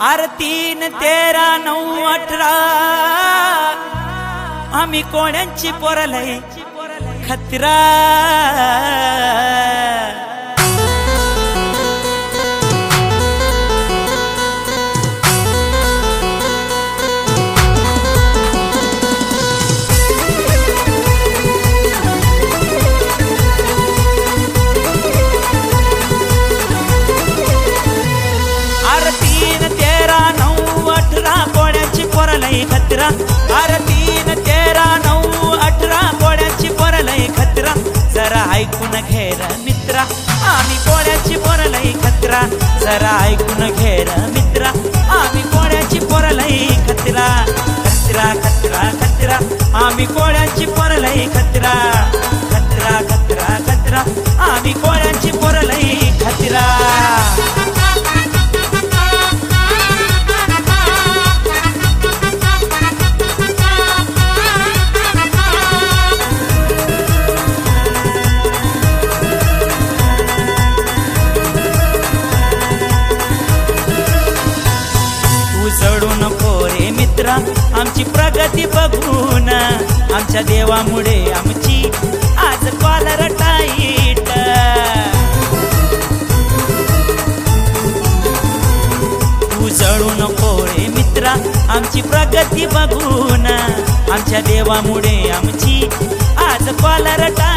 R तीन तेरा नऊ अठरा. आम्ही कोण्यांची पोरलय खतरा. ऐकून घेर मित्रा. आम्ही कोण्याची पोरलई खतरा. जरा ऐकून घेर मित्रा. आम्ही कोण्याची पोरलई खतरा. खतरा खतरा खतरा. आम्ही कोळ्याची पोरलई खतरा खतरा. आमची प्रगती बघून आमच्या देवामुळे आमची आज कॉलर टाईट. तू जळू नको रे मित्रा आमची प्रगती बघून आमच्या देवामुळे आमची आज कॉलर टाईट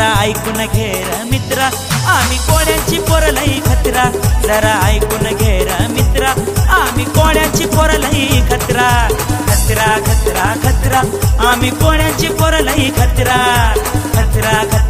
जरा ऐकून घे मित्रा. आम्ही कोण्याची पोरलई खतरा. जरा ऐकून घे मित्रा. आम्ही कोण्याची पोरलई खतरा. खतरा खतरा खतरा. आम्ही कोण्याची पोरलई खतरा. खतरा खतरा.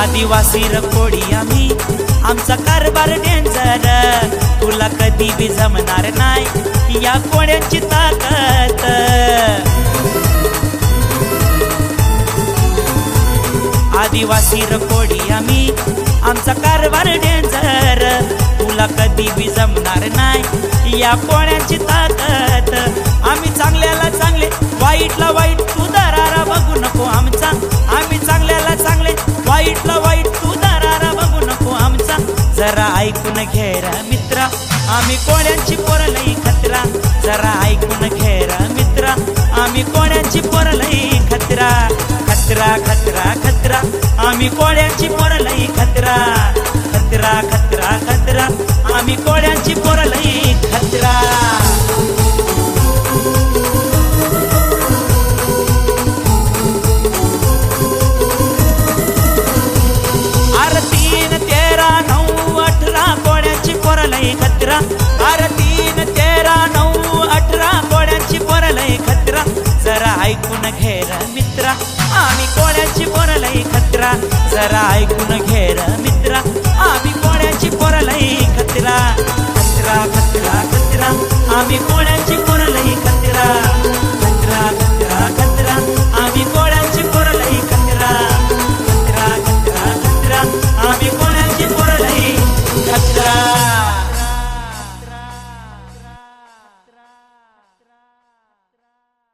आदिवासी रकोडी आम्ही. आमचा कारभार डेंजर तुला कधी बी जमणार नाही. या कोण्याची ताकद. आदिवासी रकोडी आम्ही. आमचा कारभार डेंजर तुला कधी बी जमणार नाही. या कोण्याची ताकद. आम्ही चांगल्याला चांगले वाईटला वाईट जरा ऐकून घेरा मित्र. मित्रा आम्ही कोण्याची पोरलई खतरा. जरा ऐकून घेरा र मित्रा. आम्ही कोण्याची पोरलई खतरा. खतरा खतरा खतरा. आम्ही कोण्याची पोरलई खतरा. खतरा खतरा खतरा. आम्ही कोण्याची पोरलई खतरा. आरतीन तीन तेरा नऊ ऐकून घेर मित्रा. आम्ही कोळ्याची पोरलई खतरा. जरा ऐकून घे र मित्रा.